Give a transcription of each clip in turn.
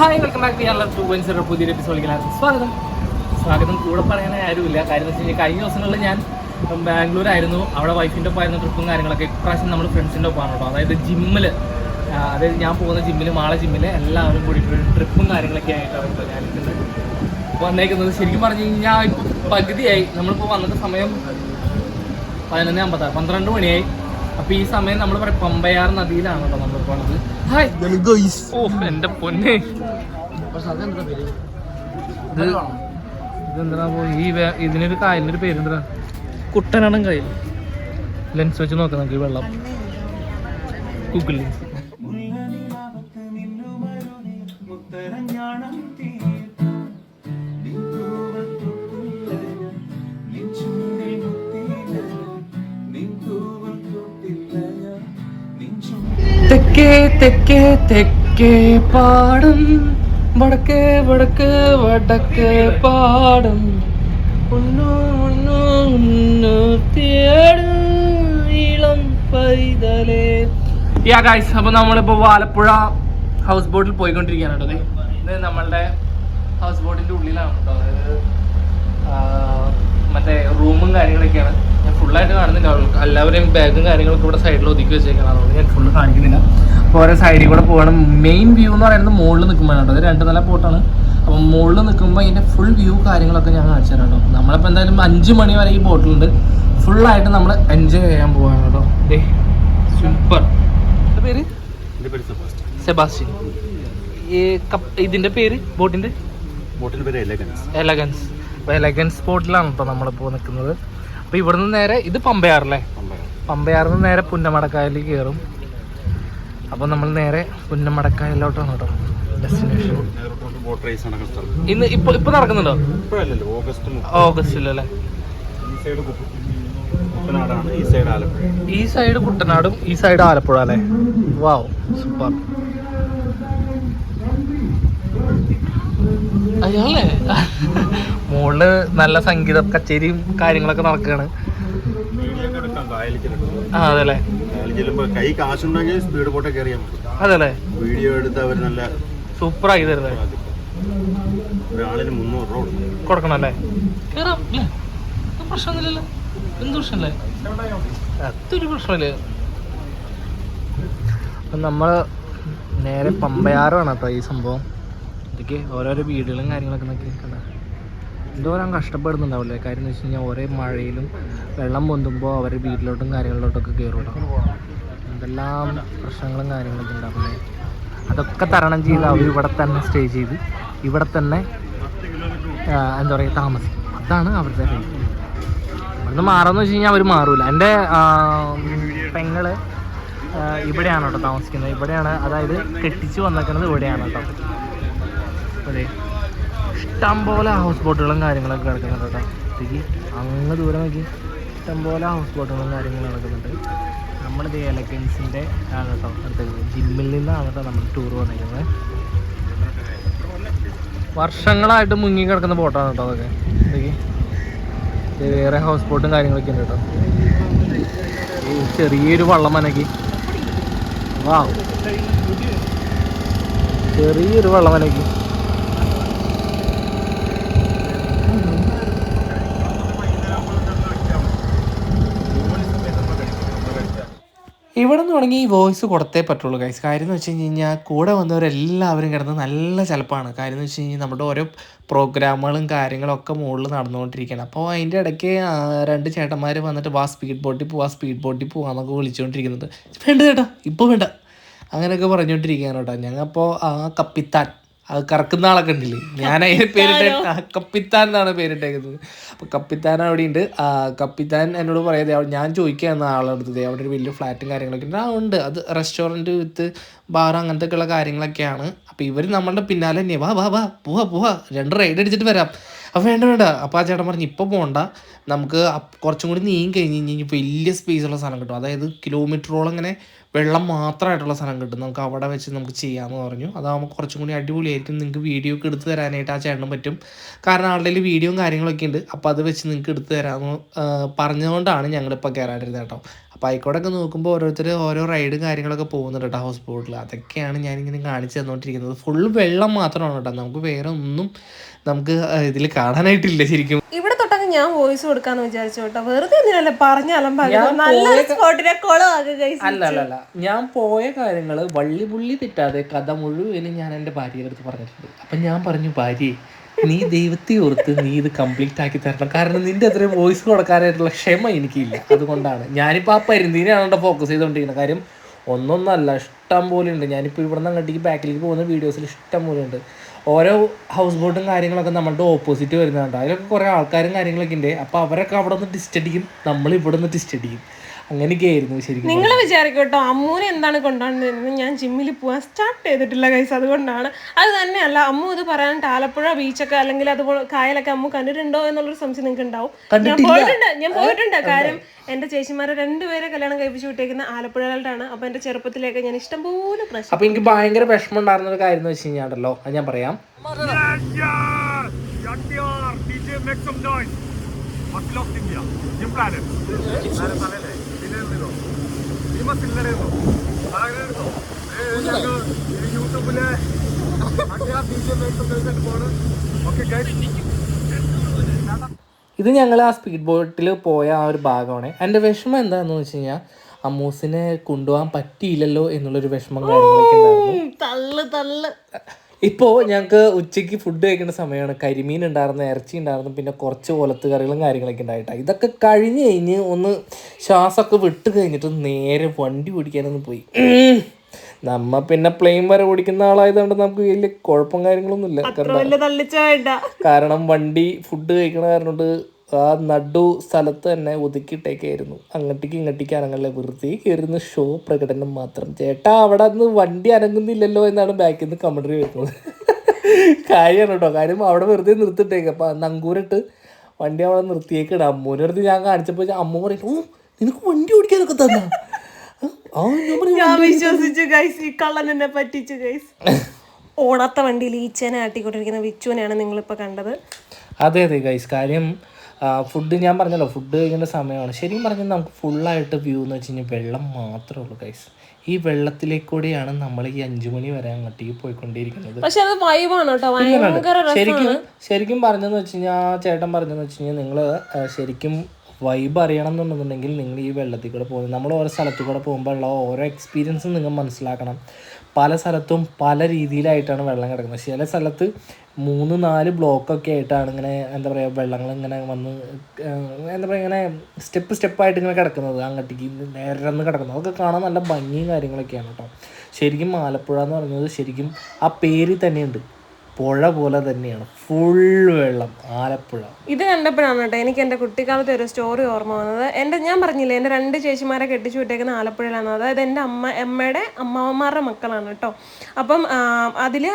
Hi welcome back ഞാൻ two one zero പുതിയൊരു എപ്പിസോഡിലേക്ക് എല്ലാവർക്കും സ്വാഗതം. സ്വാഗതം കൂടെ പറയാൻ ആരുമില്ല. കാര്യം എന്ന് വെച്ച് കഴിഞ്ഞാൽ കഴിഞ്ഞ ദിവസങ്ങളിൽ ഞാൻ ബാംഗ്ലൂരായിരുന്നു. അവിടെ വൈഫിന്റെ ഒപ്പമായിരുന്നു ട്രിപ്പും കാര്യങ്ങളൊക്കെ. ഇപ്രാവശ്യം നമ്മൾ ഫ്രണ്ട്സിന്റെ ഒപ്പമാണ് കേട്ടോ. അതായത് ജിമ്മിൽ അതായത് ഞാൻ പോകുന്ന ജിമ്മിൽ മാളെ ജിമ്മിൽ എല്ലാവരും കൂടി ഒരു ട്രിപ്പും കാര്യങ്ങളൊക്കെ ആയിട്ടാണ് ഇപ്പോൾ ഞാനിരിക്കുന്നത്. വന്നേക്കുന്നത് ശരിക്കും പറഞ്ഞു കഴിഞ്ഞാൽ ഇപ്പോൾ പകുതിയായി. നമ്മളിപ്പോൾ വന്നിട്ട് സമയം പതിനൊന്ന് അമ്പത്താറ് പന്ത്രണ്ട് മണിയായി. അപ്പോൾ ഈ സമയം നമ്മൾ പറയും പമ്പയാർ നദിയിലാണ് കേട്ടോ നമ്മളിപ്പോൾ ഉള്ളത് ഹായ് ഓ എന്റെ പൊന്നെ. ഇത് ഇതെന്താ ഈ ഇതിനൊരു കായലിനൊരു പേരെന്താ? കുട്ടനാടൻ കായൽ. ലെൻസ് വെച്ച് നോക്കാം നമുക്ക് ഈ വെള്ളം. ഗൂഗിൾ ലെൻസ് തെക്കേ തെക്കേ തെക്കേ പാടം. വടക്കേ വടക്ക് വടക്ക് പാടും. അപ്പൊ നമ്മളിപ്പോ പൈതലേ. യാ അപ്പോൾ ആലപ്പുഴ ഹൗസ് ബോട്ടിൽ പോയിക്കൊണ്ടിരിക്കുകയാണ് കേട്ടോ. ഇത് നമ്മളുടെ ഹൗസ് ബോട്ടിന്റെ ഉള്ളിലാണ് കേട്ടോ അതായത് മറ്റേ റൂമും കാര്യങ്ങളൊക്കെയാണ്. ഞാൻ ഫുള്ളായിട്ട് കാണുന്നില്ല. അവൾക്ക് എല്ലാവരെയും ബാഗും കാര്യങ്ങളൊക്കെ ഇവിടെ സൈഡിൽ ഒതുക്കി വെച്ചേക്കണം. അതുകൊണ്ട് ഞാൻ ഫുള്ള് കാണിക്കുന്നില്ല. അപ്പോൾ ഓരോ സൈഡിൽ കൂടെ പോകണം മെയിൻ വ്യൂ എന്ന് പറയുന്നത് മുകളിൽ നിൽക്കുമ്പോഴാണ് കേട്ടോ. അത് രണ്ട് നില പോട്ടാണ് അപ്പം മുകളിൽ നിൽക്കുമ്പോൾ അതിന്റെ ഫുൾ വ്യൂ കാര്യങ്ങളൊക്കെ ഞാൻ കാണിച്ചു തരാം കേട്ടോ. നമ്മളിപ്പോൾ എന്തായാലും അഞ്ച് മണി വരെ ഈ ബോട്ടിലുണ്ട് ഫുള്ളായിട്ട് നമ്മൾ എൻജോയ് ചെയ്യാൻ പോവാണ് കേട്ടോ. സൂപ്പർ പേര്? സെബാസ്റ്റ്യൻ. ഈ കപ്പ് ഇതിന്റെ പേര് ബോട്ടിന്റെ ബോട്ടിന്റെ പേര് എലഗൻസ് എലഗൻസ് അപ്പോൾ എലഗൻസ് ബോട്ടിലാണ് കേട്ടോ നമ്മളിപ്പോൾ നിൽക്കുന്നത്. അപ്പോൾ ഇവിടുന്ന് നേരെ ഇത് പമ്പയാറല്ലേ പമ്പയാറിൽ നിന്ന് നേരെ പുന്നമടക്കായലിൽ കയറും അപ്പോൾ നമ്മൾ നേരെ പുന്നമടക്കായലിലോട്ടാണ് കേട്ടോ ഡെസ്റ്റിനേഷൻ ഇന്ന് ഇപ്പോൾ ഇപ്പോൾ നടക്കുന്നുണ്ടോ? ഓഗസ്റ്റ്. ഓഗസ്റ്റിലല്ലേ? ഈ സൈഡ് കുട്ടനാടും ഈ സൈഡ് ആലപ്പുഴ അല്ലേ? വാവ് സൂപ്പർ അയ്യാളേ മുകളിൽ നല്ല സംഗീത കച്ചേരിയും കാര്യങ്ങളൊക്കെ നടക്കുകയാണ്. നമ്മൾ ഒക്കെ എടുക്കാം കായലിക്ക് എടുക്കാം ആ അതെല്ലേ? കായലിൽ ചെല്ലുമ്പോൾ കൈ കാശുണ്ടെങ്കിൽ സ്പീഡ് ബോട്ടൊക്കെ കയറിയാൽ മതി. അതെല്ലേ? വീഡിയോ എടുത്ത് അവർ നല്ല സൂപ്പറായി തരുന്നത് ഒരാളിന് മുന്നൂറ് രൂപ കൊടുക്കും. കൊടുക്കണം അല്ലേ കയറാം അല്ലേ അത് പ്രശ്നമൊന്നുമില്ലല്ലോ. എന്ത് പ്രശ്നമല്ലേ? അതൊരു പ്രശ്നമില്ല. അപ്പം നമ്മൾ നേരെ പമ്പയാറാണ് കേട്ടോ ഈ സംഭവം. ഇതൊക്കെ ഓരോരോ വീടുകളും കാര്യങ്ങളൊക്കെ നോക്കി കണ്ട എന്തോരം കഷ്ടപ്പെടുന്നുണ്ടാവില്ലേ? കാര്യം എന്ന് വെച്ച് കഴിഞ്ഞാൽ ഒരേ മഴയിലും വെള്ളം പൊന്തുമ്പോൾ അവർ വീട്ടിലോട്ടും കാര്യങ്ങളിലോട്ടൊക്കെ കയറും കേട്ടോ എന്തെല്ലാം പ്രശ്നങ്ങളും കാര്യങ്ങളൊക്കെ ഉണ്ടാവില്ലേ അതൊക്കെ തരണം ചെയ്ത് അവർ ഇവിടെ തന്നെ സ്റ്റേ ചെയ്ത് ഇവിടെ തന്നെ എന്താ പറയുക താമസിക്കും. അതാണ് അവരുടെ ലൈഫ് ഇവിടുന്ന് മാറുമെന്ന് വെച്ച് കഴിഞ്ഞാൽ അവർ മാറൂല. എന്റെ പെങ്ങൾ ഇവിടെയാണ് കേട്ടോ താമസിക്കുന്നത്. ഇവിടെയാണ് അതായത് കെട്ടിച്ച് വന്നേക്കുന്നത് ഇവിടെയാണ് കേട്ടോ. അതെ. ഇഷ്ടംപോലെ ഹൗസ് ബോട്ടുകളും കാര്യങ്ങളൊക്കെ കിടക്കുന്നുണ്ട് കേട്ടോ. ഇതിക്ക് അങ്ങ് ദൂരെ നോക്കി. ഇഷ്ടംപോലെ ഹൗസ് ബോട്ടുകളും കാര്യങ്ങളും നടക്കുന്നുണ്ട്. നമ്മളിത് എലഗൻസിന്റെ ആണ് കേട്ടോ അടുത്തത്. ജിമ്മിൽ നിന്നാണ് കേട്ടോ നമ്മൾ ടൂർ വന്നിരിക്കുന്നത്. വർഷങ്ങളായിട്ട് മുങ്ങി കിടക്കുന്ന ബോട്ടാണ് കേട്ടോ അതൊക്കെ. വേറെ ഹൗസ് ബോട്ടും കാര്യങ്ങളൊക്കെ ഉണ്ട് കേട്ടോ. ചെറിയൊരു വള്ളം മനക്കി വാ. ചെറിയൊരു വള്ളം മനക്കി ഇവിടെ നിന്ന് തുടങ്ങി ഈ വോയിസ് കൊടുത്തേ പറ്റുള്ളൂ ഗൈസ് കാര്യം എന്ന് വെച്ച് കഴിഞ്ഞാൽ കൂടെ വന്നവരെല്ലാവരും കിടന്ന് നല്ല ചിലപ്പാണ്. കാര്യം എന്ന് വെച്ച് കഴിഞ്ഞാൽ നമ്മുടെ ഓരോ പ്രോഗ്രാമുകളും കാര്യങ്ങളൊക്കെ മുകളിൽ നടന്നുകൊണ്ടിരിക്കുകയാണ്. അപ്പോൾ അതിന്റെ ഇടയ്ക്ക് രണ്ട് ചേട്ടന്മാർ വന്നിട്ട് വാ സ്പീഡ് ബോട്ടിൽ പോവാ സ്പീഡ് ബോട്ടിൽ പോവാന്നൊക്കെ വിളിച്ചുകൊണ്ടിരിക്കുന്നുണ്ട് വേണ്ട ചേട്ടാ ഇപ്പോൾ വേണ്ട. അങ്ങനെയൊക്കെ പറഞ്ഞുകൊണ്ടിരിക്കുകയാണ് കേട്ടോ. ഞങ്ങൾ അപ്പോൾ ആ കപ്പിത്താൻ അത് കറക്കുന്ന ആളൊക്കെ ഉണ്ടില്ലേ? ഞാൻ അതിന് പേരിട്ട കപ്പിത്താൻ എന്നാണ് പേരിട്ടേക്കുന്നത്. അപ്പൊ കപ്പിത്താൻ അവിടെ ഉണ്ട്. കപ്പിത്താൻ എന്നോട് പറയാതെ ഞാൻ ചോദിക്കുകയെന്ന ആളെടുത്തത് അവിടെ ഒരു വലിയ ഫ്ലാറ്റും കാര്യങ്ങളൊക്കെ ഉണ്ട്. ആ ഉണ്ട്. അത് റെസ്റ്റോറന്റ് വിത്ത് ബാർ അങ്ങനത്തെ ഉള്ള കാര്യങ്ങളൊക്കെയാണ്. അപ്പൊ ഇവർ നമ്മളുടെ പിന്നാലെ തന്നെ വാ വാ വാ പോവാ പോവാ. രണ്ട് റൈഡ് അടിച്ചിട്ട് വരാം. അപ്പൊ വേണ്ട വേണ്ട. അപ്പൊ ആ ചേട്ടൻ പറഞ്ഞു ഇപ്പോൾ പോകണ്ട നമുക്ക് കുറച്ചും കൂടി നീങ്ങി കഴിഞ്ഞ് കഴിഞ്ഞാൽ വലിയ സ്പേസ് ഉള്ള സ്ഥലം കിട്ടും. അതായത് കിലോമീറ്ററോളം ഇങ്ങനെ വെള്ളം മാത്രമായിട്ടുള്ള സ്ഥലം കിട്ടും. നമുക്ക് അവിടെ വെച്ച് നമുക്ക് ചെയ്യാമെന്ന് പറഞ്ഞു. അതാകുമ്പോൾ കുറച്ചും കൂടി അടിപൊളിയായിരിക്കും. നിങ്ങൾക്ക് വീഡിയോ ഒക്കെ എടുത്ത് തരാനായിട്ട് ആ ചേട്ടനും പറ്റും. കാരണം ആളുടെ വീഡിയോയും കാര്യങ്ങളൊക്കെ ഉണ്ട്. അപ്പോൾ അത് വെച്ച് നിങ്ങൾക്ക് എടുത്ത് തരാമെന്ന് പറഞ്ഞതുകൊണ്ടാണ് ഞങ്ങളിപ്പോൾ കയറാണ്ടിരുന്നത് കേട്ടോ. അപ്പോൾ ആയിക്കോടൊക്കെ നോക്കുമ്പോൾ ഓരോരുത്തർ ഓരോ റൈഡും കാര്യങ്ങളൊക്കെ പോകുന്നുണ്ട് കേട്ടോ ഹൗസ് ബോട്ടിൽ അതൊക്കെയാണ് ഞാനിങ്ങനെ കാണിച്ചു തന്നുകൊണ്ടിരിക്കുന്നത് ഫുൾ വെള്ളം മാത്രമാണ് കേട്ടോ നമുക്ക് വേറെ ഒന്നും നമുക്ക് ഇതിൽ കാണാനായിട്ടില്ല ശരിക്കും. ഇവിടെ തൊട്ടൊക്കെ ഞാൻ വോയിസ് കൊടുക്കാന്ന് വിചാരിച്ചു കേട്ടോ വെറുതെ എന്തിനല്ലേ പറഞ്ഞാലും ഞാൻ പോയ കാര്യങ്ങൾ വള്ളി പുള്ളി തെറ്റാതെ കഥ മുഴുവനും ഞാൻ എന്റെ ഭാര്യയുടെ അടുത്ത് പറഞ്ഞിട്ടുണ്ട്. അപ്പം ഞാൻ പറഞ്ഞു ഭാര്യയെ നീ ദൈവത്തെ ഓർത്ത് നീ ഇത് കംപ്ലീറ്റ് ആക്കി തരണം. കാരണം നിന്റെ അത്രയും വോയിസ് കൊടുക്കാനായിട്ടുള്ള ക്ഷമ എനിക്കില്ല. അതുകൊണ്ടാണ്. ഞാനിപ്പോൾ ആ പരിന്തിനെയാണ് ഫോക്കസ് ചെയ്തുകൊണ്ടിരിക്കുന്നത് കാര്യം ഒന്നൊന്നല്ല ഇഷ്ടം പോലെ ഉണ്ട് ഞാനിപ്പോൾ ഇവിടെ നിന്ന് അങ്ങോട്ടേക്ക് ബാക്കിലേക്ക് പോകുന്ന വീഡിയോസിൽ ഇഷ്ടം പോലെ ഉണ്ട് ഓരോ ഹൗസ് ബോട്ടും കാര്യങ്ങളൊക്കെ നമ്മളുടെ ഓപ്പോസിറ്റ് വരുന്നുണ്ട് അതിലൊക്കെ കുറേ ആൾക്കാരും കാര്യങ്ങളൊക്കെ ഉണ്ട് അപ്പോൾ അവരൊക്കെ അവിടെ നിന്ന് ടിസ്റ്റടിക്കും നമ്മൾ ഇവിടെ നിന്ന് ഡിസ്റ്റടിക്കും അങ്ങനെയൊക്കെ ശരി ശരിക്കും നിങ്ങൾ വിചാരിക്കട്ടോ കേട്ടോ അമ്മൂനെ എന്താണ് കൊണ്ടുവന്നിരുന്നത് ഞാൻ ജിമ്മിൽ പോകാൻ സ്റ്റാർട്ട് ചെയ്തിട്ടില്ല കൈസ് അതുകൊണ്ടാണ് അത് തന്നെയല്ല അമ്മു ഇത് പറയാനായിട്ട് ആലപ്പുഴ ബീച്ചൊക്കെ അല്ലെങ്കിൽ അതുപോലെ കായലൊക്കെ അമ്മു കണ്ടിട്ടുണ്ടോ എന്നുള്ളൊരു സംശയം നിങ്ങൾക്ക് ഉണ്ടാവും ഞാൻ പോയിട്ടുണ്ട് ഞാൻ പോയിട്ടുണ്ട് കാര്യം എന്റെ ചേച്ചിമാരെ രണ്ടുപേരെ കല്യാണം കഴിപ്പിച്ചു വിട്ടേക്കുന്ന ആലപ്പുഴയിലാണ് അപ്പൊ എന്റെ ചെറുപ്പത്തിലേക്ക് ഞാൻ ഇഷ്ടം പോലെ പ്രശ്നം അപ്പൊ എനിക്ക് ഭയങ്കര വിഷമം ഉണ്ടായിരുന്ന ഒരു കാര്യം എന്ന് വെച്ച് കഴിഞ്ഞാണ്ടല്ലോ അത് ഞാൻ പറയാം make some noise. India, Gym Planet. യൂട്യൂബിലെ ഇത് ഞങ്ങൾ ആ സ്പീഡ് ബോട്ടിൽ പോയ ആ ഒരു ഭാഗമാണ്. എന്റെ വിഷമം എന്താണെന്ന് വെച്ച് കഴിഞ്ഞാൽ അമ്മൂസിനെ കൊണ്ടുപോകാൻ പറ്റിയില്ലല്ലോ എന്നുള്ളൊരു വിഷമം കാര്യങ്ങളൊക്കെ ഉണ്ടായിരുന്നു. തള്ളു തള്ളു. ഇപ്പോൾ ഞങ്ങൾക്ക് ഉച്ചയ്ക്ക് ഫുഡ് കഴിക്കുന്ന സമയമാണ് കരിമീൻ ഉണ്ടായിരുന്നു ഇറച്ചി ഉണ്ടായിരുന്നു പിന്നെ കുറച്ച് ഒലത്ത് കറികളും കാര്യങ്ങളൊക്കെ ഉണ്ടായിട്ടാണ് ഇതൊക്കെ കഴിഞ്ഞ് കഴിഞ്ഞ് ഒന്ന് ശ്വാസമൊക്കെ വിട്ട് കഴിഞ്ഞിട്ട് നേരെ വണ്ടി ഓടിക്കാനൊന്ന് പോയി. നമ്മ പിന്നെ പ്ലെയിൻ വരെ ഓടിക്കുന്ന ആളായതുകൊണ്ട് നമുക്ക് വലിയ കുഴപ്പം കാര്യങ്ങളൊന്നും ഇല്ല കാരണം വണ്ടി ഫുഡ് കഴിക്കണ കാരണം ആ നടു സ്ഥലത്ത് തന്നെ ഒതുക്കിയിട്ടേക്കായിരുന്നു. അങ്ങോട്ടേക്ക് ഇങ്ങോട്ടേക്ക് അനങ്ങല്ലേ. വെറുതെ കയറുന്ന ഷോ പ്രകടനം മാത്രം. ചേട്ടാ അവിടെ നിന്ന് വണ്ടി അനങ്ങുന്നില്ലല്ലോ എന്നാണ് ബാക്കിൽ നിന്ന് കമൻട്രി വരുന്നത്. കാര്യമാണ് കേട്ടോ. കാര്യം അവിടെ വെറുതെ നിർത്തിട്ടേക്ക് അപ്പം നങ്കൂരിട്ട് വണ്ടി അവിടെ നിർത്തിയേക്കിട അമ്മൂന്റെ അടുത്ത് ഞാൻ കാണിച്ചപ്പോൾ അമ്മ പറയും ഓ നിനക്ക് വണ്ടി ഓടിക്കാനൊക്കെ തന്നാ? ഞാൻ ഞാൻ വിശ്വസിച്ചു ഗൈസ് ഈ കള്ളൻ എന്നെ പറ്റിച്ചു ഗൈസ് ഓടാത്ത വണ്ടിയിൽ ഈച്ചേനെ ആട്ടിക്കൊണ്ടിരിക്കുന്ന വിച്ചുവിനെയാണ് നിങ്ങളിപ്പോൾ കണ്ടത്. അതെ അതെ ഗൈസ് കാര്യം ഫുഡ് ഞാൻ പറഞ്ഞല്ലോ ഫുഡ് കഴിക്കേണ്ട സമയമാണ്. ശരിക്കും പറഞ്ഞാൽ നമുക്ക് ഫുള്ളായിട്ട് വ്യൂ എന്ന് വെച്ച് കഴിഞ്ഞാൽ വെള്ളം മാത്രമേ ഉള്ളൂ ഗൈസ് ഈ വെള്ളത്തിലേക്കൂടെയാണ് നമ്മൾ ഈ അഞ്ചു മണി വരെ അങ്ങോട്ടേക്ക് പോയിക്കൊണ്ടിരിക്കുന്നത്. പക്ഷെ അത് വൈബാണ് കേട്ടോ ഭയങ്കര ശരിക്കും ശരിക്കും പറഞ്ഞതെന്ന് വെച്ച് കഴിഞ്ഞാൽ ചേട്ടൻ പറഞ്ഞതെന്ന് വെച്ച് കഴിഞ്ഞാൽ നിങ്ങൾ ശരിക്കും വൈബ് അറിയണം എന്നുണ്ടെന്നുണ്ടെങ്കിൽ നിങ്ങൾ ഈ വെള്ളത്തിൽ കൂടെ പോകുന്നത് നമ്മൾ ഓരോ സ്ഥലത്തു കൂടെ പോകുമ്പോൾ ഉള്ള ഓരോ എക്സ്പീരിയൻസും നിങ്ങൾ മനസ്സിലാക്കണം. പല സ്ഥലത്തും പല രീതിയിലായിട്ടാണ് വെള്ളം കിടക്കുന്നത്. ചില സ്ഥലത്ത് മൂന്ന് നാല് ബ്ലോക്കൊക്കെ ആയിട്ടാണ് ഇങ്ങനെ എന്താ പറയുക വെള്ളങ്ങൾ ഇങ്ങനെ വന്ന് എന്താ പറയുക ഇങ്ങനെ സ്റ്റെപ്പ് സ്റ്റെപ്പായിട്ട് ഇങ്ങനെ കിടക്കുന്നത് അങ്ങോട്ടേക്ക് നേരന്ന് കിടക്കുന്നത്. അതൊക്കെ കാണാൻ നല്ല ഭംഗിയും കാര്യങ്ങളൊക്കെയാണ് കേട്ടോ. ശരിക്കും ആലപ്പുഴ എന്ന് പറയുന്നത് ശരിക്കും ആ പേരിൽ തന്നെയുണ്ട്. പുഴ പോലെ തന്നെയാണ്. ഫുൾ വെള്ളം ആലപ്പുഴ. ഇത് കണ്ടപ്പോഴാണ് കേട്ടോ എനിക്ക് എന്റെ കുട്ടിക്കാലത്തെ ഒരു സ്റ്റോറി ഓർമ്മ വന്നത്. എന്റെ ഞാൻ പറഞ്ഞില്ലേ എന്റെ രണ്ട് ചേച്ചിമാരെ കെട്ടിച്ചു വിട്ടേക്കുന്ന ആലപ്പുഴയിലാണ് അതായത് എന്റെ അമ്മ അമ്മയുടെ അമ്മാവന്മാരുടെ മക്കളാണ് കേട്ടോ. അപ്പം അതിൽ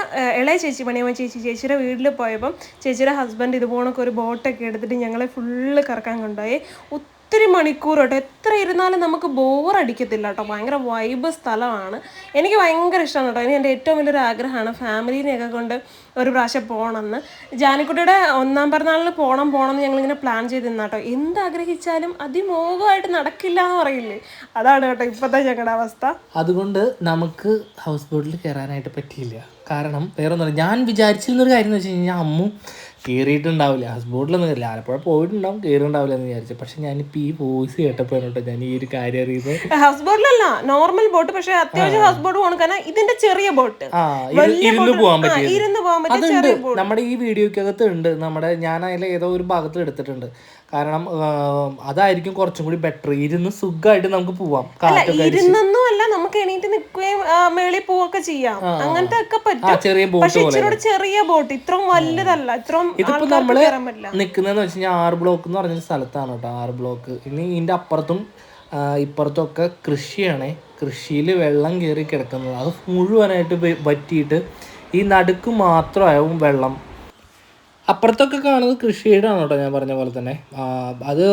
ഇളയ ചേച്ചി പണിയമ്മ ചേച്ചി ചേച്ചിയുടെ വീട്ടിൽ പോയപ്പം ചേച്ചിയുടെ ഹസ്ബൻഡ് ഇതുപോലൊക്കെ ഒരു ബോട്ടൊക്കെ എടുത്തിട്ട് ഞങ്ങളെ ഫുള്ള് കറക്കാൻ കൊണ്ടുപോയി. ഒത്തിരി മണിക്കൂർ കേട്ടോ. എത്ര ഇരുന്നാലും നമുക്ക് ബോർ അടിക്കത്തില്ല കേട്ടോ. ഭയങ്കര വൈബ് സ്ഥലമാണ്. എനിക്ക് ഭയങ്കര ഇഷ്ടമാണ് കേട്ടോ. ഇനി എന്റെ ഏറ്റവും വലിയൊരു ആഗ്രഹമാണ് ഫാമിലീനെയൊക്കെ കൊണ്ട് ഒരു പ്രാവശ്യം പോകണമെന്ന്. ജാനിക്കുട്ടിയുടെ ഒന്നാം പിറന്നാളിന് പോകണം പോകണം എന്ന് ഞങ്ങളിങ്ങനെ പ്ലാൻ ചെയ്ത് നിന്നാ കേട്ടോ. എന്ത് ആഗ്രഹിച്ചാലും അതിമോഹമായിട്ട് നടക്കില്ല എന്ന് പറയില്ലേ? അതാണ് കേട്ടോ ഇപ്പോഴത്തെ ഞങ്ങളുടെ അവസ്ഥ. അതുകൊണ്ട് നമുക്ക് ഹൗസ് ബോട്ടിൽ കയറാനായിട്ട് പറ്റിയില്ല. കാരണം വേറെ ഒന്നും ഞാൻ വിചാരിച്ചിരുന്നൊരു കാര്യം എന്ന് വെച്ച് കഴിഞ്ഞാൽ അമ്മു കയറിയിട്ടുണ്ടാവില്ല ഹൗസ് ബോട്ടിലൊന്നും കയറില്ല ആലപ്പുഴ പോയിട്ടുണ്ടാവും കയറിയിട്ടുണ്ടാവില്ല എന്ന് വിചാരിച്ചു. പക്ഷെ ഞാനിപ്പോൾ ഈ വോയിസ് കേട്ടപ്പോഴാണ് കേട്ടോ ഞാൻ ഈ ഒരു കാര്യം അറിയുന്നത് ഹൗസ് ബോട്ടിലല്ല നോർമൽ ബോട്ട് പക്ഷെ അത്യാവശ്യം ഹൗസ് ബോട്ട് പോകണം കാരണം ഇതിന്റെ ചെറിയ ബോട്ട് ഇരുന്ന് പോകാൻ പറ്റും ഇരുന്ന് പോകാൻ പറ്റിയ നമ്മുടെ ഈ വീഡിയോക്കകത്ത് ഉണ്ട്. നമ്മുടെ ഞാൻ അതിൽ ഏതോ ഒരു ഭാഗത്ത് എടുത്തിട്ടുണ്ട് കാരണം അതായിരിക്കും കുറച്ചും കൂടി ബെറ്റർ ഇരുന്ന് സുഖമായിട്ട് നമുക്ക് പോവാം. കാറ്റൊക്കെ ഇരുന്നൊന്നും അല്ല നമുക്ക് എണീറ്റ് നിൽക്കുകയും മേളിൽ പോവൊക്കെ ചെയ്യാം. അങ്ങനത്തെ ഒക്കെ പറ്റും. ചെറിയ ബോട്ട് പോലെ. ചെറിയ ബോട്ട് ഇത്രയും വലുതല്ല ഇത്രയും ഇതിപ്പോ നമ്മൾ പറ്റില്ല വെച്ച് കഴിഞ്ഞാൽ ആറ് ബ്ലോക്ക് എന്ന് പറഞ്ഞ സ്ഥലത്താണ് കേട്ടോ ആറ് ബ്ലോക്ക് ഇനി ഇതിന്റെ അപ്പുറത്തും ഇപ്പുറത്തൊക്കെ ഇപ്പുറത്തും ഒക്കെ കൃഷിയാണ്. കൃഷിയിൽ വെള്ളം കയറി കിടക്കുന്നത്. അത് മുഴുവനായിട്ട് വറ്റിയിട്ട് ഈ നടുക്ക് മാത്രമാവും വെള്ളം. അപ്പുറത്തൊക്കെ കാണുന്നത് കൃഷിയിടാണ് കേട്ടോ ഞാൻ പറഞ്ഞ പോലെ തന്നെ. അത്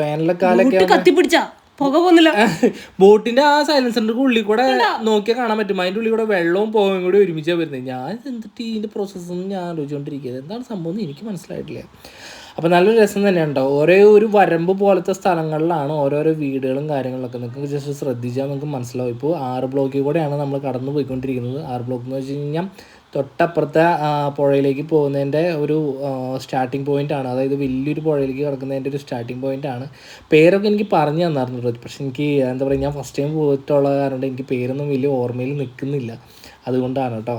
വേനൽക്കാലൊക്കെ കത്തിപ്പിടിച്ച? പുക പോകുന്നില്ല ബോട്ടിന്റെ ആ സൈലൻസറിന്റെ ഉള്ളിൽ കൂടെ നോക്കിയാൽ കാണാൻ പറ്റും. അതിന്റെ ഉള്ളിൽ കൂടെ വെള്ളവും പോവും കൂടി ഒരുമിച്ചാണ് വരുന്നത്. ഞാൻ എന്തിട്ട് ഇതിന്റെ പ്രോസസ്സ് ഞാൻ ആലോചിച്ചുകൊണ്ടിരിക്കുന്നത് എന്താണ് സംഭവം എന്ന് എനിക്ക് മനസ്സിലായിട്ടില്ല. അപ്പോൾ നല്ലൊരു രസം തന്നെയാണ് കേട്ടോ. ഓരോ ഒരു വരമ്പ് പോലത്തെ സ്ഥലങ്ങളിലാണ് ഓരോരോ വീടുകളും കാര്യങ്ങളൊക്കെ. നിങ്ങൾക്ക് ജസ്റ്റ് ശ്രദ്ധിച്ചാൽ നിങ്ങൾക്ക് മനസ്സിലാവും. ഇപ്പോൾ ആറ് ബ്ലോക്കിൽ കൂടെയാണ് നമ്മൾ കടന്നു പോയിക്കൊണ്ടിരിക്കുന്നത് ആറ് ബ്ലോക്ക് എന്ന് വെച്ച് കഴിഞ്ഞാൽ തൊട്ടപ്പുറത്തെ പുഴയിലേക്ക് പോകുന്നതിന്റെ ഒരു സ്റ്റാർട്ടിങ് പോയിന്റ് ആണ്. അതായത് വലിയൊരു പുഴയിലേക്ക് കിടക്കുന്നതിന്റെ ഒരു സ്റ്റാർട്ടിങ് പോയിന്റ് ആണ്. പേരൊക്കെ എനിക്ക് പറഞ്ഞു തന്നായിരുന്നു പക്ഷെ എനിക്ക് എന്താ പറയുക ഞാൻ ഫസ്റ്റ് ടൈം പോയിട്ടുള്ള കാരണം എനിക്ക് പേരൊന്നും വലിയ ഓർമ്മയിൽ നിൽക്കുന്നില്ല. അതുകൊണ്ടാണ് കേട്ടോ.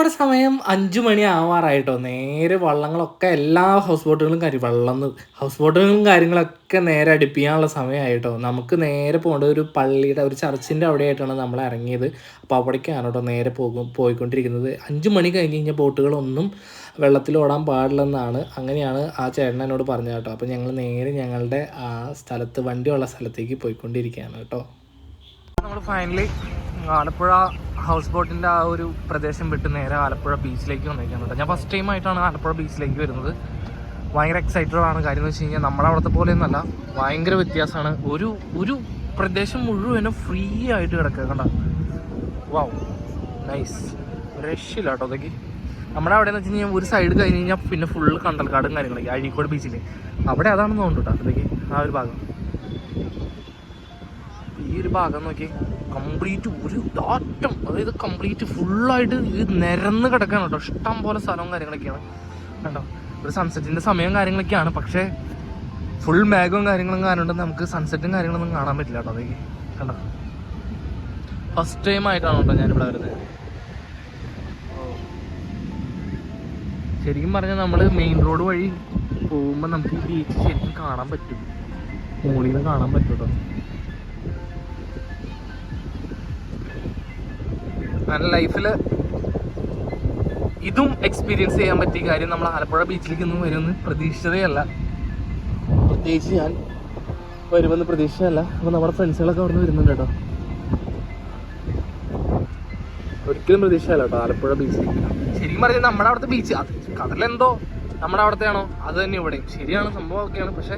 നമ്മുടെ സമയം അഞ്ചു മണി ആവാറായിട്ടോ. നേരെ വള്ളങ്ങളൊക്കെ എല്ലാ ഹൗസ് ബോട്ടുകളും കാര്യം വള്ളം ഹൗസ് ബോട്ടുകളും കാര്യങ്ങളൊക്കെ നേരെ അടുപ്പിക്കാനുള്ള സമയമായിട്ടോ. നമുക്ക് നേരെ പോകേണ്ട ഒരു പള്ളിയുടെ ഒരു ചർച്ചിന്റെ അവിടെ ആയിട്ടാണ് നമ്മൾ ഇറങ്ങിയത്. അപ്പോൾ അവിടേക്കാണ് കേട്ടോ നേരെ പോകും പോയിക്കൊണ്ടിരിക്കുന്നത്. അഞ്ച് മണി കഴിഞ്ഞ് കഴിഞ്ഞാൽ ബോട്ടുകളൊന്നും വെള്ളത്തിൽ ഓടാൻ പാടില്ലെന്നാണ്. അങ്ങനെയാണ് ആ ചേട്ടൻ എന്നോട് പറഞ്ഞത് കേട്ടോ. അപ്പോൾ ഞങ്ങൾ നേരെ ഞങ്ങളുടെ ആ സ്ഥലത്ത് വണ്ടിയുള്ള സ്ഥലത്തേക്ക് പോയിക്കൊണ്ടിരിക്കുകയാണ് കേട്ടോ. നമ്മൾ ഫൈനലി ആലപ്പുഴ ഹൗസ് ബോട്ടിന്റെ ആ ഒരു പ്രദേശം വിട്ട് നേരെ ആലപ്പുഴ ബീച്ചിലേക്ക് വന്നിരിക്കുന്നുണ്ട് ഞാൻ ഫസ്റ്റ് ടൈം ആയിട്ടാണ് ആലപ്പുഴ ബീച്ചിലേക്ക് വരുന്നത്. ഭയങ്കര എക്സൈറ്റഡ് ആണ്. കാര്യം എന്ന് വെച്ച് കഴിഞ്ഞാൽ നമ്മുടെ അവിടുത്തെ പോലെയൊന്നല്ല ഭയങ്കര വ്യത്യാസമാണ്. ഒരു ഒരു പ്രദേശം മുഴുവനും ഫ്രീ ആയിട്ട് കിടക്കുക കണ്ട? വാവ് നൈസ് രക്ഷയില്ല കേട്ടോ അതൊക്കെ നമ്മുടെ അവിടെ എന്ന് വെച്ച് കഴിഞ്ഞാൽ ഒരു സൈഡ് കഴിഞ്ഞ് കഴിഞ്ഞാൽ പിന്നെ ഫുള്ള് കണ്ടൽക്കാടും കാര്യങ്ങളൊക്കെ. അഴീക്കോട് ബീച്ചിൽ അവിടെ അതാണെന്ന് തോന്നുന്നു കേട്ടോ അതൊക്കെ ആ ഒരു ഭാഗം. ഈ ഒരു ഭാഗം നോക്കി. കംപ്ലീറ്റ് ഒരു ഡാറ്റം അതായത് കംപ്ലീറ്റ് ഫുള്ളായിട്ട് ഇത് നിരന്ന് കിടക്കാണ് കേട്ടോ. ഇഷ്ടം പോലെ സ്ഥലവും കാര്യങ്ങളൊക്കെയാണ്. കേട്ടോ ഒരു സൺസെറ്റിന്റെ സമയവും കാര്യങ്ങളൊക്കെയാണ്. പക്ഷേ ഫുൾ മേഘവും കാര്യങ്ങളും കാരണം നമുക്ക് സൺസെറ്റും കാര്യങ്ങളൊന്നും കാണാൻ പറ്റില്ല കേട്ടോ അതൊക്കെ കണ്ടോ? ഫസ്റ്റ് ടൈം ആയിട്ടാണ് കേട്ടോ ഞാനിവിടെ വരുന്നത്. ശരിക്കും പറഞ്ഞാൽ നമ്മൾ മെയിൻ റോഡ് വഴി പോകുമ്പോൾ നമുക്ക് ഈ ബീച്ച് ശരിക്കും കാണാൻ പറ്റും. മുകളിൽ നിന്ന് കാണാൻ പറ്റും കേട്ടോ. ഞാൻ ലൈഫിൽ ഇതും എക്സ്പീരിയൻസ് ചെയ്യാൻ പറ്റിയ കാര്യം നമ്മൾ ആലപ്പുഴ ബീച്ചിലേക്ക് ഒന്നും വരുമെന്ന് പ്രതീക്ഷിച്ചതേയല്ല. പ്രത്യേകിച്ച് ഞാൻ വരുമെന്ന് പ്രതീക്ഷിച്ചതല്ല. അപ്പോൾ നമ്മുടെ ഫ്രണ്ട്സുകളൊക്കെ അവിടെ നിന്ന് വരുന്നുണ്ട് കേട്ടോ. ഒരിക്കലും പ്രതീക്ഷയല്ല കേട്ടോ ആലപ്പുഴ ബീച്ചിലേക്ക് ശരിക്കും പറഞ്ഞാൽ നമ്മുടെ അവിടുത്തെ ബീച്ച് അത് കടലെന്തോ നമ്മുടെ അവിടുത്തെ ആണോ അത് തന്നെ ഇവിടെയും. ശരിയാണ് സംഭവം ഒക്കെയാണ്. പക്ഷെ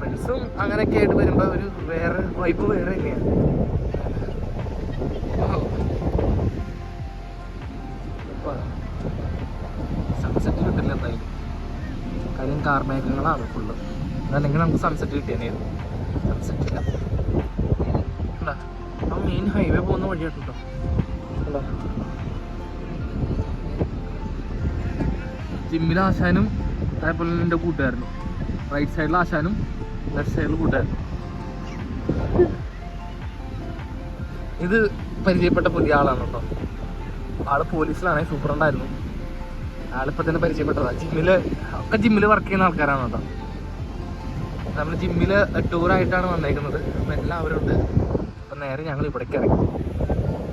ഫ്രണ്ട്സും അങ്ങനെയൊക്കെ ആയിട്ട് വരുമ്പോൾ ഒരു വേറെ വൈപ്പ് വേറെ തന്നെയാണ്. കാർമേഘങ്ങളാണ് ഫുള്ള് അതല്ലെങ്കിൽ നമുക്ക് സൺസെറ്റ് കിട്ടിയായിരുന്നു സൺസെറ്റ് ഇല്ല. ആ മെയിൻ ഹൈവേ പോകുന്ന വഴിയാട്ടോ. കണ്ടാ ജിമ്മിൽ ആശാനും അതേപോലെ എന്റെ കൂട്ടുകാരനും. റൈറ്റ് സൈഡിൽ ആശാനും ലെഫ്റ്റ് സൈഡിൽ കൂട്ടുകാരനും. ഇത് പരിചയപ്പെട്ട പുതിയ ആളാണ് കേട്ടോ. ആൾ പോലീസിലാണെങ്കിൽ സൂപ്രണ്ടായിരുന്നു ആളിപ്പോ തന്നെ പരിചയപ്പെട്ടതാ. ജിമ്മിൽ ഒക്കെ ജിമ്മിൽ വർക്ക് ചെയ്യുന്ന ആൾക്കാരാണ് കേട്ടോ. നമ്മൾ ജിമ്മിൽ ടൂറായിട്ടാണ് വന്നേക്കുന്നത്. അപ്പം എല്ലാവരും ഉണ്ട് അപ്പം നേരെ ഞങ്ങൾ ഇവിടേക്ക് ഇറങ്ങി.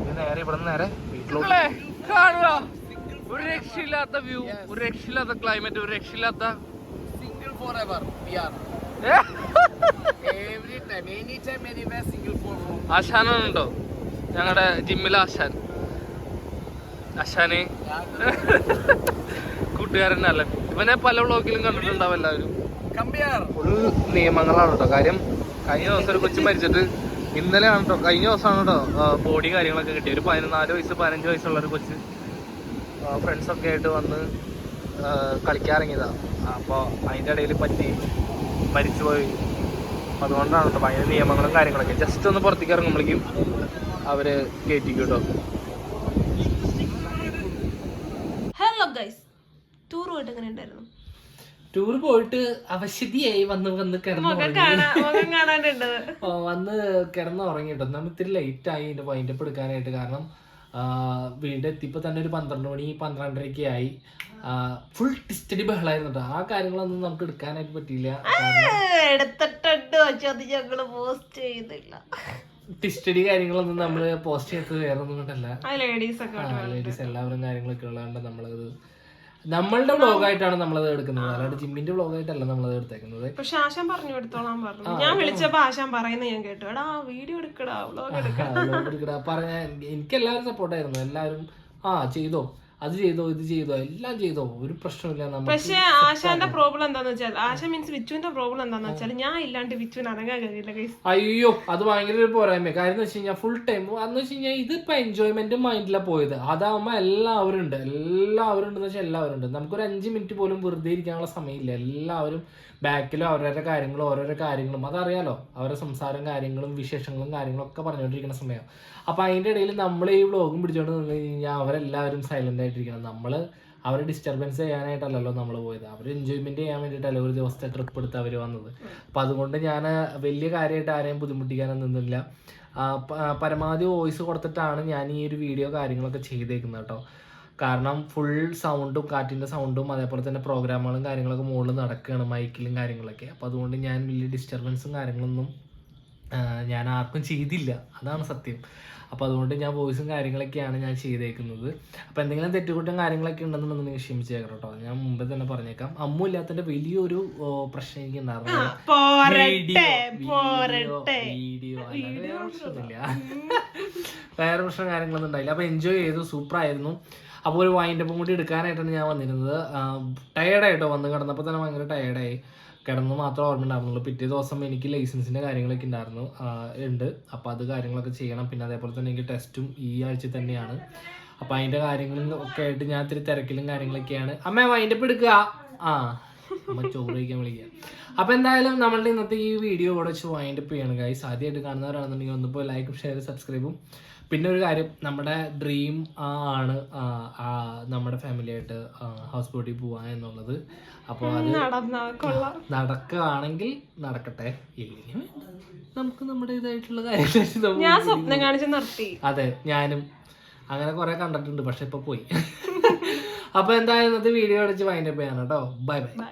ഇനി നേരെ ഇവിടെ നിന്ന് നേരെ വീട്ടിലോട്ട്. കാണുക. ഒരു രക്ഷയില്ലാത്ത വ്യൂ ഒരു രക്ഷയില്ലാത്ത ക്ലൈമറ്റ് ഒരു രക്ഷയില്ലാത്ത സിംഗിൾ ഫോർ എവർ. ആശാനുണ്ടോ? ഞങ്ങളുടെ ജിമ്മിലെ ആശാൻ. ആശാനെ കൂട്ടുകാരനല്ല? ഇവനെ പല വ്ളോഗിലും കണ്ടിട്ടുണ്ടാവും എല്ലാവരും. ഫുൾ നിയമങ്ങളാണ് കേട്ടോ കാര്യം കഴിഞ്ഞ ദിവസം ഒരു കൊച്ചു മരിച്ചിട്ട് ഇന്നലെയാണ് കേട്ടോ കഴിഞ്ഞ ദിവസമാണ് കേട്ടോ ബോഡി കാര്യങ്ങളൊക്കെ കിട്ടി ഒരു പതിനാല് വയസ്സ് പതിനഞ്ച് വയസ്സുള്ള ഒരു കൊച്ച് ഫ്രണ്ട്സൊക്കെ ആയിട്ട് വന്ന് കളിക്കാറങ്ങിയതാണ് അപ്പോൾ അതിന്റെ ഇടയിൽ പറ്റി മരിച്ചുപോയി അതുകൊണ്ടാണ് കേട്ടോ ഭയങ്കര നിയമങ്ങളും കാര്യങ്ങളൊക്കെ. ജസ്റ്റ് ഒന്ന് പുറത്തേക്ക് ഇറങ്ങുമ്പോഴേക്കും അവർ കയറ്റിക്കും കേട്ടോ ഹലോ ഗൈസ് ടൂർ പോയിട്ട് എങ്ങനെ ഉണ്ടായിരുന്നു? ടൂർ പോയിട്ട് അവശതിയായി വന്ന് വന്ന് കിടന്നു മുഖം കാണാൻ മുഖം കാണാനുണ്ട് ആ, വന്ന് കിടന്ന് ഉറങ്ങിട്ടോ നമ്മൾ ഇത്തിരി ലേറ്റ് ആയി എന്റെ വൈൻഡപ്പ് എടുക്കാനായിട്ട്. കാരണം വീണ്ടും എത്തിയപ്പോൾ തന്നെ ഒരു പന്ത്രണ്ട് മണി പന്ത്രണ്ടരയ്ക്ക് ആയി. ഫുൾ ടിസ്റ്റഡി ബഹളായിരുന്നു കേട്ടോ ആ കാര്യങ്ങളൊന്നും നമുക്ക് എടുക്കാനായിട്ട് പറ്റിയില്ല. എടുത്തിട്ടുണ്ട്. അത് ഞങ്ങൾ പോസ്റ്റ് ചെയ്യുന്നില്ല ടിസ്റ്റഡി കാര്യങ്ങളൊന്നും നമ്മൾ പോസ്റ്റ് ചെയ്തത് വേറെ ഒന്നും കൊണ്ടല്ല ലേഡീസ് എല്ലാവരും കാര്യങ്ങളൊക്കെ ഉള്ളതുകൊണ്ട് നമ്മളത് നമ്മളുടെ വ്ളോഗായിട്ടാണ് നമ്മളത് എടുക്കുന്നത്. അല്ലാണ്ട് ജിമ്മിന്റെ വ്ളോഗായിട്ടല്ല നമ്മളത് എടുത്തേക്കുന്നത്. പക്ഷെ ആശാൻ പറഞ്ഞു. എടുത്തോളാൻ പറഞ്ഞു ഞാൻ വിളിച്ചപ്പോ ആശാൻ പറയുന്നത് ഞാൻ കേട്ടു. എടാ വീഡിയോ എടുക്കടാ ബ്ലോഗ് വ്ളോഗ് എടുക്കടാ. പറഞ്ഞ എനിക്ക് എല്ലാവരും സപ്പോർട്ടായിരുന്നു എല്ലാവരും ആ ചെയ്തോ? അത് ചെയ്തോ ഇത് ചെയ്തോ എല്ലാം ചെയ്തോ. ഒരു പ്രശ്നമില്ല പക്ഷേ ആശാന്റെ പ്രോബ്ലം എന്താന്ന് വെച്ചാൽ ആശ മീൻസ് വിച്ചുവിന്റെ പ്രോബ്ലം എന്താന്ന് വെച്ചാൽ ഞാൻ ഇല്ലാണ്ട് വിച്ചുവിന് അനങ്ങാൻ കഴിയില്ല അയ്യോ അത് ഭയങ്കര ഒരു പോരായ്മ കാര്യം വെച്ച് കഴിഞ്ഞാൽ ഫുൾ ടൈം അന്ന് വെച്ച് കഴിഞ്ഞാൽ ഇതിപ്പോ എൻജോയ്മെന്റ് മൈൻഡിലാണ് പോയത്. അതാവുമ്പോ എല്ലാവരും ഉണ്ട്. എല്ലാവരും ഉണ്ടെന്ന് വെച്ചാൽ എല്ലാവരും ഉണ്ട്. നമുക്കൊരു അഞ്ച് മിനിറ്റ് പോലും വെറുതെ ഇരിക്കാനുള്ള സമയമില്ല. എല്ലാവരും ബാക്കിലും അവരവരുടെ കാര്യങ്ങളും ഓരോരോ കാര്യങ്ങളും അതറിയാലോ. അവരുടെ സംസാരം കാര്യങ്ങളും വിശേഷങ്ങളും കാര്യങ്ങളും ഒക്കെ പറഞ്ഞുകൊണ്ടിരിക്കുന്ന സമയം. അപ്പൊ അതിന്റെ ഇടയിൽ നമ്മൾ ഈ വ്ളോഗും പിടിച്ചോണ്ട് നിന്ന് കഴിഞ്ഞാൽ അവരെല്ലാവരും സൈലന്റ് ആയിട്ടിരിക്കണം. നമ്മൾ അവരെ ഡിസ്റ്റർബൻസ് ചെയ്യാനായിട്ടല്ലല്ലോ നമ്മൾ പോയത്. അവർ എൻജോയ്മെന്റ് ചെയ്യാൻ വേണ്ടിയിട്ടല്ല ഒരു ദിവസത്തെ ട്രിപ്പ് എടുത്ത് അവർ വന്നത്. അപ്പം അതുകൊണ്ട് ഞാൻ വലിയ കാര്യമായിട്ട് ആരെയും ബുദ്ധിമുട്ടിക്കാനൊന്നും നിന്നില്ല. പരമാവധി വോയിസ് കൊടുത്തിട്ടാണ് ഞാൻ ഈ ഒരു വീഡിയോ കാര്യങ്ങളൊക്കെ ചെയ്തേക്കുന്നത് കേട്ടോ. കാരണം ഫുൾ സൗണ്ടും കാറ്റിന്റെ സൗണ്ടും അതേപോലെ തന്നെ പ്രോഗ്രാമുകളും കാര്യങ്ങളൊക്കെ മുകളിൽ നടക്കുകയാണ് മൈക്കിലും കാര്യങ്ങളൊക്കെ. അപ്പോൾ അതുകൊണ്ട് ഞാൻ വലിയ ഡിസ്റ്റർബൻസും കാര്യങ്ങളൊന്നും ഞാൻ ആർക്കും ചെയ്തില്ല. അതാണ് സത്യം. അപ്പോൾ അതുകൊണ്ട് ഞാൻ വോയിസും കാര്യങ്ങളൊക്കെയാണ് ഞാൻ ചെയ്തേക്കുന്നത്. അപ്പോൾ എന്തെങ്കിലും തെറ്റുകുറ്റം കാര്യങ്ങളൊക്കെ ഉണ്ടെന്നുണ്ടെങ്കിൽ ക്ഷമിച്ചേക്കാം കേട്ടോ. ഞാൻ മുമ്പേ തന്നെ പറഞ്ഞേക്കാം. അമ്മു ഇല്ലാത്തതിന്റെ വലിയൊരു പ്രശ്നം എനിക്ക് ഉണ്ടായിരുന്നു. വീഡിയോ വേറെ പ്രശ്നം കാര്യങ്ങളൊന്നും ഉണ്ടായില്ല. അപ്പോൾ എൻജോയ് ചെയ്തു. സൂപ്പർ ആയിരുന്നു. അപ്പോൾ ഒരു വൈൻഡപ്പും കൂടി എടുക്കാനായിട്ടാണ് ഞാൻ വന്നിരുന്നത്. ടയേർഡായിട്ടോ വന്ന് കിടന്നപ്പോൾ തന്നെ ഭയങ്കര ടയേർഡായി കിടന്ന് മാത്രം ഓർമ്മ ഉണ്ടായിരുന്നുള്ളൂ. പിറ്റേ ദിവസം എനിക്ക് ലൈസൻസിന്റെ കാര്യങ്ങളൊക്കെ ഉണ്ടായിരുന്നു. ഉണ്ട്. അപ്പോൾ അത് കാര്യങ്ങളൊക്കെ ചെയ്യണം. പിന്നെ അതേപോലെ തന്നെ എനിക്ക് ടെസ്റ്റും ഈ ആഴ്ച തന്നെയാണ്. അപ്പോൾ അതിന്റെ കാര്യങ്ങളും ഒക്കെ ആയിട്ട് ഞാൻ ഇത്തിരി തിരക്കിലും കാര്യങ്ങളൊക്കെയാണ്. അമ്മ വൈൻഡപ്പ് എടുക്കുക ആ. അമ്മ ചോറ് കഴിക്കാൻ വിളിക്കുക അപ്പോൾ എന്തായാലും നമ്മളുടെ ഇന്നത്തെ ഈ വീഡിയോ ഇവിടെ വെച്ച് വൈൻഡപ്പ് ചെയ്യണം ഗൈസ് ആദ്യമായിട്ട് കാണുന്നവരാണെന്നുണ്ടെങ്കിൽ ഒന്നിപ്പോൾ ലൈക്കും ഷെയർ സബ്സ്ക്രൈബും പിന്നെ ഒരു കാര്യം നമ്മുടെ ഡ്രീം ആണ് നമ്മുടെ ഫാമിലി ആയിട്ട് ഹൗസ് ബോട്ടിൽ പോവാ എന്നുള്ളത്. അപ്പോൾ അത് നടക്കുകയാണെങ്കിൽ നടക്കട്ടെ. ഇല്ലെങ്കിൽ നമുക്ക് നമ്മുടെ ഇതായിട്ടുള്ള ഞാൻ സ്വപ്നം കാണിച്ച് നിർത്തി. അതെ ഞാനും. അങ്ങനെ കുറെ കണ്ടിട്ടുണ്ട് പക്ഷെ ഇപ്പൊ പോയി. അപ്പൊ എന്തായാലും ഇന്നത്തെ വീഡിയോ അടിച്ച് വൈൻഡപ്പ് ചെയ്യാൻ കേട്ടോ ബൈ ബൈ